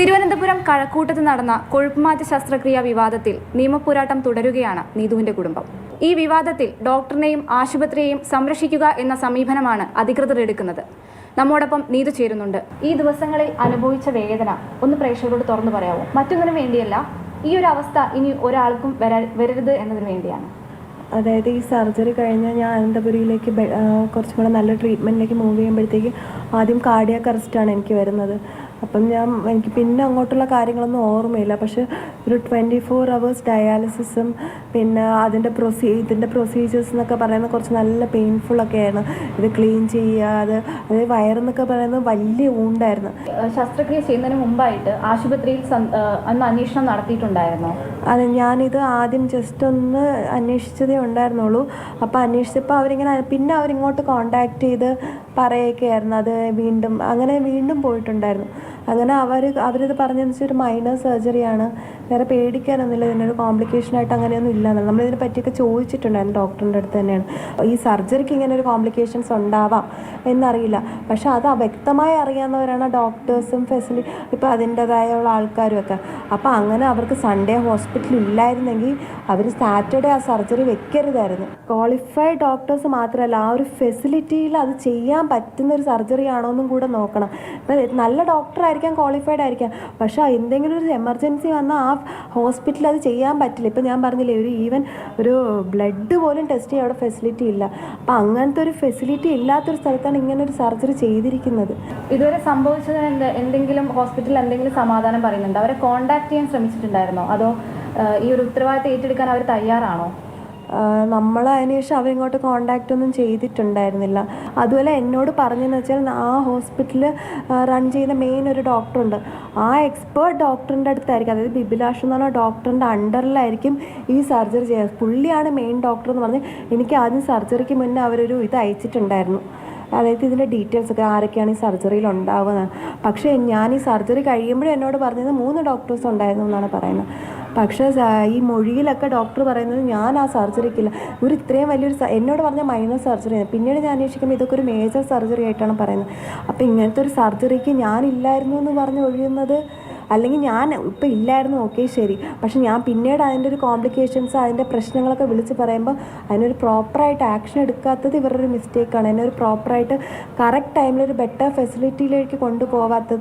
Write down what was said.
തിരുവനന്തപുരം കഴക്കൂട്ടത്ത് നടന്ന കൊഴുപ്പുമാറ്റ ശസ്ത്രക്രിയ വിവാദത്തിൽ നിയമപോരാട്ടം തുടരുകയാണ് നീതുവിന്റെ കുടുംബം. ഈ വിവാദത്തിൽ ഡോക്ടറിനെയും ആശുപത്രിയെയും സംരക്ഷിക്കുക എന്ന സമീപനമാണ് അധികൃതർ എടുക്കുന്നത്. നമ്മോടൊപ്പം നീതു ചേരുന്നുണ്ട്. ഈ ദിവസങ്ങളിൽ അനുഭവിച്ച വേദന ഒന്ന് പ്രേക്ഷകരോട് തുറന്നു പറയാമോ മറ്റൊന്നിനു വേണ്ടിയല്ല ഈ ഒരു അവസ്ഥ ഇനി ഒരാൾക്കും വരരുത് എന്നതിന് വേണ്ടിയാണ്. അതായത് ഈ സർജറി കഴിഞ്ഞ് ഞാൻ അനന്തപുരിയിലേക്ക് കുറച്ചും കൂടെ നല്ല ട്രീറ്റ്മെന്റിലേക്ക് മൂവ് ചെയ്യുമ്പോഴത്തേക്ക് ആദ്യം കാർഡിയാക് അറസ്റ്റാണ് എനിക്ക് വരുന്നത്. അപ്പം ഞാൻ എനിക്ക് പിന്നെ അങ്ങോട്ടുള്ള കാര്യങ്ങളൊന്നും ഓർമ്മയില്ല. പക്ഷെ ഒരു ട്വന്റി ഫോർ അവേഴ്സ് ഡയാലിസിസും പിന്നെ അതിന്റെ പ്രൊസീ ഇതിന്റെ പ്രൊസീജിയേഴ്സ് എന്നൊക്കെ പറയുന്നത് കുറച്ച് നല്ല പെയിൻഫുള്ളൊക്കെയാണ് ഇത് ക്ലീൻ ചെയ്യുക അത് അതായത് വയറെന്നൊക്കെ പറയുന്നത് വലിയ ഊണ്ടായിരുന്നു. ശസ്ത്രക്രിയ ചെയ്യുന്നതിന് മുമ്പായിട്ട് ആശുപത്രിയിൽ അന്ന് അന്വേഷണം നടത്തിയിട്ടുണ്ടായിരുന്നോ? അതെ ഞാനിത് ആദ്യം ജസ്റ്റ് ഒന്ന് അന്വേഷിച്ചതേ ഉണ്ടായിരുന്നുള്ളൂ. അപ്പോൾ അന്വേഷിച്ചപ്പോൾ അവരിങ്ങനെ പിന്നെ അവരിങ്ങോട്ട് കോണ്ടാക്ട് ചെയ്ത് പറയുകയായിരുന്നു അത് വീണ്ടും അങ്ങനെ വീണ്ടും പോയിട്ടുണ്ടായിരുന്നു. അങ്ങനെ അവർ അവരിത് പറഞ്ഞതെന്ന് വെച്ചാൽ ഒരു മൈനർ സർജറിയാണ് വേറെ പേടിക്കാനൊന്നുമില്ല. ഇതിനൊരു കോംപ്ലിക്കേഷനായിട്ട് അങ്ങനെയൊന്നും ഇല്ല നമ്മളിതിനെ പറ്റിയൊക്കെ ചോദിച്ചിട്ടുണ്ടായിരുന്നു ഡോക്ടറിന്റെ അടുത്ത് തന്നെയാണ്. ഈ സർജറിക്ക് ഇങ്ങനെ ഒരു കോംപ്ലിക്കേഷൻസ് ഉണ്ടാവാം എന്നറിയില്ല. പക്ഷേ അത് വ്യക്തമായി അറിയാവുന്നവരാണ് ഡോക്ടേഴ്സും ഫെസിലിറ്റി ഇപ്പോൾ അതിന്റേതായുള്ള ആൾക്കാരും ഒക്കെ അപ്പോൾ അങ്ങനെ അവർക്ക് സൺഡേ ഹോസ്പിറ്റലിൽ ഇല്ലായിരുന്നെങ്കിൽ അവർ സാറ്റർഡേ ആ സർജറി വെക്കരുതായിരുന്നു. ക്വാളിഫൈഡ് ഡോക്ടേഴ്സ് മാത്രമല്ല ആ ഒരു ഫെസിലിറ്റിയിൽ അത് ചെയ്യാൻ പറ്റുന്ന ഒരു സർജറി ആണോ എന്നും കൂടെ നോക്കണം. നല്ല ഡോക്ടർ ആയിരിക്കാം ക്വാളിഫൈഡ് ആയിരിക്കാം. പക്ഷേ എന്തെങ്കിലും ഒരു എമർജൻസി വന്നാൽ ആ ഹോസ്പിറ്റലിൽ അത് ചെയ്യാൻ പറ്റില്ല. ഇപ്പം ഞാൻ പറഞ്ഞില്ലേ ഒരു ഈവൻ ഒരു ബ്ലഡ് പോലും ടെസ്റ്റ് ചെയ്യാൻ അവിടെ ഫെസിലിറ്റി ഇല്ല. അപ്പം അങ്ങനത്തെ ഒരു ഫെസിലിറ്റി ഇല്ലാത്തൊരു സ്ഥലത്താണ് ഇങ്ങനെ ഒരു സർജറി ചെയ്തിരിക്കുന്നത്. ഇതുവരെ സംഭവിച്ചത് എന്ത് എന്തെങ്കിലും ഹോസ്പിറ്റലിൽ എന്തെങ്കിലും സമാധാനം പറയുന്നുണ്ട്? അവരെ കോൺടാക്ട് ചെയ്യാൻ ശ്രമിച്ചിട്ടുണ്ടായിരുന്നോ? അതോ ഈ ഒരു ഉത്തരവാദിത്തം ഏറ്റെടുക്കാൻ അവർ തയ്യാറാണോ? നമ്മൾ അതിനുശേഷം അവരിങ്ങോട്ട് കോണ്ടാക്റ്റ് ഒന്നും ചെയ്തിട്ടുണ്ടായിരുന്നില്ല. അതുപോലെ എന്നോട് പറഞ്ഞെന്ന് വെച്ചാൽ ആ ഹോസ്പിറ്റൽ റൺ ചെയ്യുന്ന മെയിൻ ഒരു ഡോക്ടറുണ്ട് ആ എക്സ്പേർട്ട് ഡോക്ടറിന്റെ അടുത്തായിരിക്കും. അതായത് ബിബിലാഷ് എന്ന് പറഞ്ഞ ഡോക്ടറിന്റെ അണ്ടറിലായിരിക്കും ഈ സർജറി ചെയ്യുന്നത്. പുള്ളിയാണ് മെയിൻ ഡോക്ടർ എന്ന് പറഞ്ഞ് എനിക്ക് ആദ്യം സർജറിക്ക് മുന്നേ അവരൊരു ഇത് അയച്ചിട്ടുണ്ടായിരുന്നു. അതായത് ഇതിന്റെ ഡീറ്റെയിൽസ് ഒക്കെ ആരൊക്കെയാണ് ഈ സർജറിയിൽ ഉണ്ടാവുന്നത്. പക്ഷേ ഞാൻ ഈ സർജറി കഴിയുമ്പോഴും എന്നോട് പറഞ്ഞത് മൂന്ന് ഡോക്ടേഴ്സ് ഉണ്ടായിരുന്നു എന്നാണ് പറയുന്നത്. പക്ഷേ ഈ മൊഴിയിലൊക്കെ ഡോക്ടർ പറയുന്നത് ഞാൻ ആ സർജറിക്കില്ല. ഒരു ഇത്രയും വലിയൊരു എന്നോട് പറഞ്ഞ മൈനർ സർജറി പിന്നീട് ഞാൻ അന്വേഷിക്കുമ്പോൾ ഇതൊക്കെ ഒരു മേജർ സർജറി ആയിട്ടാണ് പറയുന്നത്. അപ്പോൾ ഇങ്ങനത്തെ ഒരു സർജറിക്ക് ഞാനില്ലായിരുന്നു എന്ന് പറഞ്ഞ് ഒഴിയുന്നത് അല്ലെങ്കിൽ ഞാൻ ഇപ്പം ഇല്ലായിരുന്നു ഓക്കെ ശരി. പക്ഷെ ഞാൻ പിന്നീട് അതിന്റെ ഒരു കോംപ്ലിക്കേഷൻസ് അതിന്റെ പ്രശ്നങ്ങളൊക്കെ വിളിച്ച് പറയുമ്പോൾ അതിനൊരു പ്രോപ്പറായിട്ട് ആക്ഷൻ എടുക്കാത്തത് ഇവരുടെ ഒരു മിസ്റ്റേക്കാണ് അതിനൊരു പ്രോപ്പറായിട്ട് കറക്റ്റ് ടൈമിൽ ഒരു ബെറ്റർ ഫെസിലിറ്റിയിലേക്ക് കൊണ്ടുപോകാത്തത്